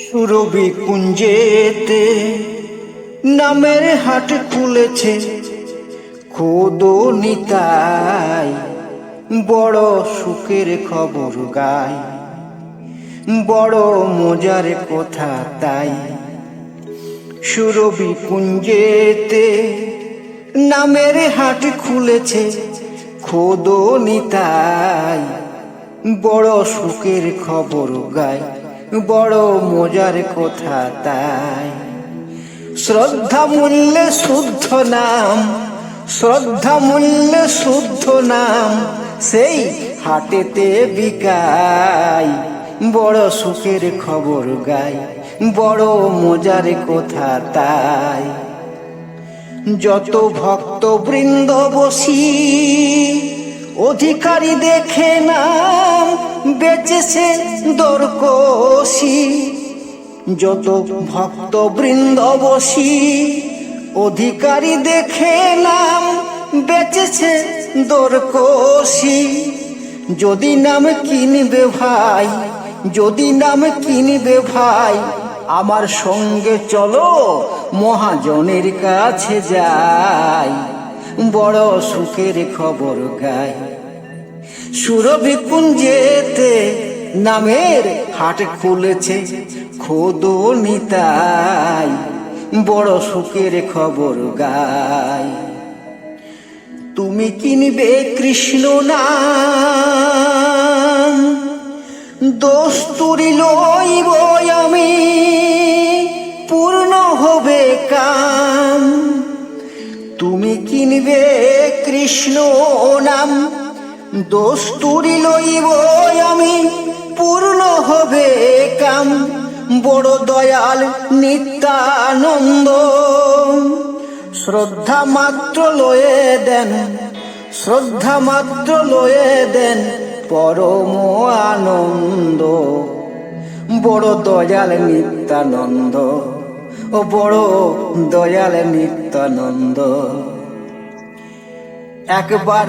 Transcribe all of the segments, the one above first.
সুরভি কুঞ্জেতে নামের হাট খুলেছে, খোদ নিতাই বড় সুখের খবর গায় বড় মজার কথা তাই। সুরভি কুঞ্জেতে নামের হাট খুলেছে, খোদ নিতাই বড় সুখের খবর গায় বড় মজার কথা তাই। শ্রদ্ধা মূল্যে শুদ্ধ নাম, শ্রদ্ধা মূল্যে শুদ্ধ নাম, সেই হাটেতে বিকাই। বড় সুখের খবর গাই, বড় মজার কথা তাই। যত ভক্ত বৃন্দ বসি অধিকারী দেখে নাম বেঁচেছে দরকশি যত ভক্ত বৃন্দ বসি, অধিকারী দেখে নাম বেঁচেছে দরকশি যদি নাম কিনবে ভাই, যদি নাম কিনবে ভাই, আমার সঙ্গে চলো মহাজনের কাছে যাই। বড় সুখের খবর গাই সুরভি কুঞ্জেতে নামের হাট খুলেছে, খোদ নিতাই বড় সুখের খবর গাই তুমি কিনবে কৃষ্ণ না দোস্তুরি তুরি লইব আমি, পূর্ণ হবে কাম। তুমি কিনবে কৃষ্ণ নাম। দোষ তুরি লইব আমি, পূর্ণ হবে কাম। বড় দয়াল নিত্যানন্দ। শ্রদ্ধা মাত্র লয়ে দেন, শ্রদ্ধা মাত্র লয়ে দেন পরম আনন্দ। বড় দয়াল নিত্যানন্দ। ও বড় দয়াল নিত্যানন্দ। একবার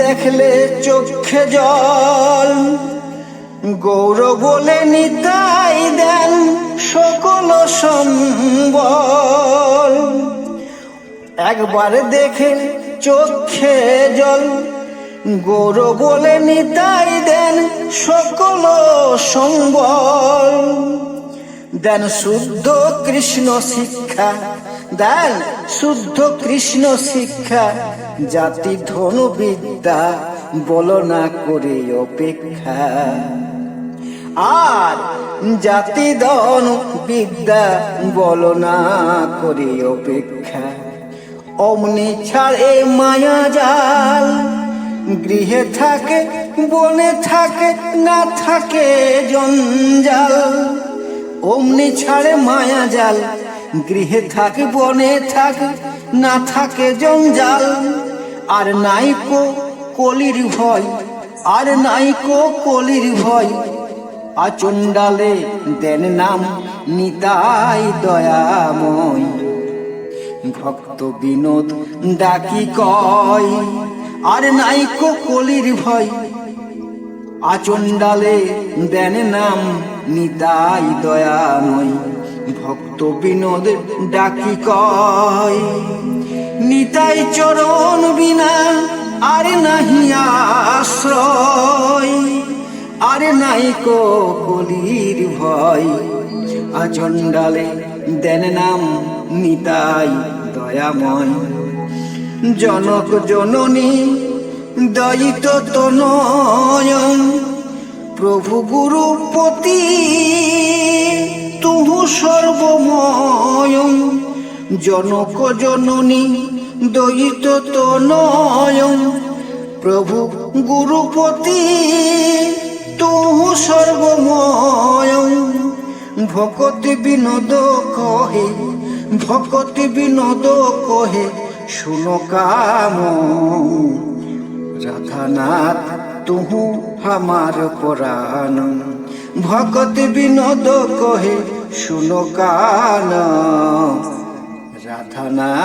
দেখলে চোখে জল, গৌর বলে নিতাই দেন সকল সম্বল। একবার দেখে চোখে জল, গৌর বলে নিতাই দেন সকল সম্বল। দেন শুদ্ধ কৃষ্ণ শিক্ষা, দেন শুদ্ধ কৃষ্ণ শিক্ষা। জাতি ধনু বিদ্যা বলো না করে অপেক্ষা। আর জাতি ধন বিদ্যা বলো না করে অপেক্ষা। অমনি ছাড়ে মায়া জাল, গৃহে থাকে, বনে থাকে, না থাকে জঞ্জাল। অমনি ছাড়ে মায়া জাল। গৃহে থাকে, বনে থাক, না থাকে জঞ্জাল। আর নাইকো কলির ভয়, আর নাইকো কলির ভয়। আচণ্ডালে দেন নাম নিতাই দয়াময়। ভক্ত বিনোদ ডাকি কয়, আর নাইকো কলির ভয়। আচণ্ডালে দেন নাম নিতাই দয়াময়, ভক্ত বিনোদ ডাকি কয়। নিতাই চরণ বিনা আর নাহি আশ্রয়, আর নাইকো কলির ভয়। আচণ্ডালে দেন নাম নিতাই দয়াময়। জনক জননী, দয়িত তনয়ন প্রভু গুরুপতি তুহু সর্বময় জনক জননী, দয়িত তনয়ন প্রভু গুরুপতি তুহু সর্বময় ভকতি বিনোদ কহে, ভকতি বিনোদ কহে, শুনো কাম। রাধানাথ তুহু হামার পরাণ। ভকত বিনোদ কহে শুনো কান। রাধানাথ